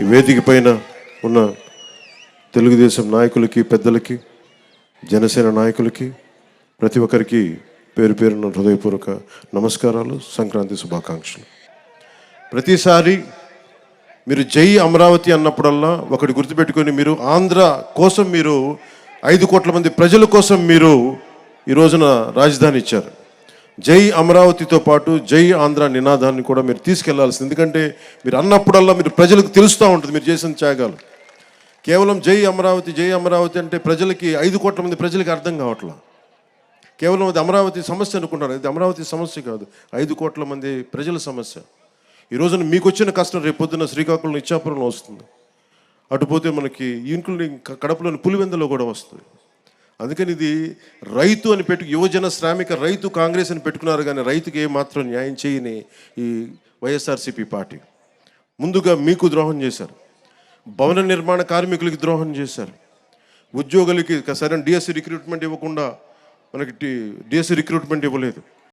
ఈ వేదిక పైన ఉన్న తెలుగుదేశం నాయకులకి పెద్దలకి జనసేన నాయకులకి ప్రతి ఒక్కరికి పేరు పేరున హృదయపూర్వక నమస్కారాలు సంక్రాంతి శుభాకాంక్షలు. ప్రతిసారి మీరు జై అమరావతి అన్నప్పుడల్లా ఒకటి గుర్తుపెట్టుకొని మీరు ఆంధ్ర కోసం మీరు ఐదు కోట్ల మంది ప్రజల కోసం మీరు ఈ రోజున రాజధాని ఇచ్చారు. జై అమరావతితో పాటు జై ఆంధ్ర నినాదాన్ని కూడా మీరు తీసుకెళ్ళాల్సింది. ఎందుకంటే మీరు అన్నప్పుడల్లా మీరు ప్రజలకు తెలుస్తూ ఉంటుంది మీరు చేసిన త్యాగాలు. కేవలం జై అమరావతి జై అమరావతి అంటే ప్రజలకి ఐదు కోట్ల మంది ప్రజలకి అర్థం కావట్లా. కేవలం అది అమరావతి సమస్య అనుకుంటారు ఇది అమరావతి సమస్య కాదు. ఐదు కోట్ల మంది ప్రజల సమస్య. ఈ రోజున మీకు వచ్చిన కష్టం రేపు పొద్దున్న శ్రీకాకుళం ఇచ్చాపురంలో వస్తుంది. అటుపోతే మనకి ఇంక్లూడింగ్ కడపలోని పులివెందులో కూడా వస్తుంది. అందుకని ఇది రైతు అని పెట్టు యువజన శ్రామిక రైతు కాంగ్రెస్ అని పెట్టుకున్నారు కానీ రైతుకి ఏమాత్రం న్యాయం చేయని ఈ వైఎస్ఆర్సీపీ పార్టీ. ముందుగా మీకు ద్రోహం చేశారు. భవన నిర్మాణ కార్మికులకి ద్రోహం చేశారు. ఉద్యోగులకి సరైన డిఎస్సి రిక్రూట్మెంట్ ఇవ్వకుండా మనకి డిఎస్సి రిక్రూట్మెంట్ ఇవ్వలేదు.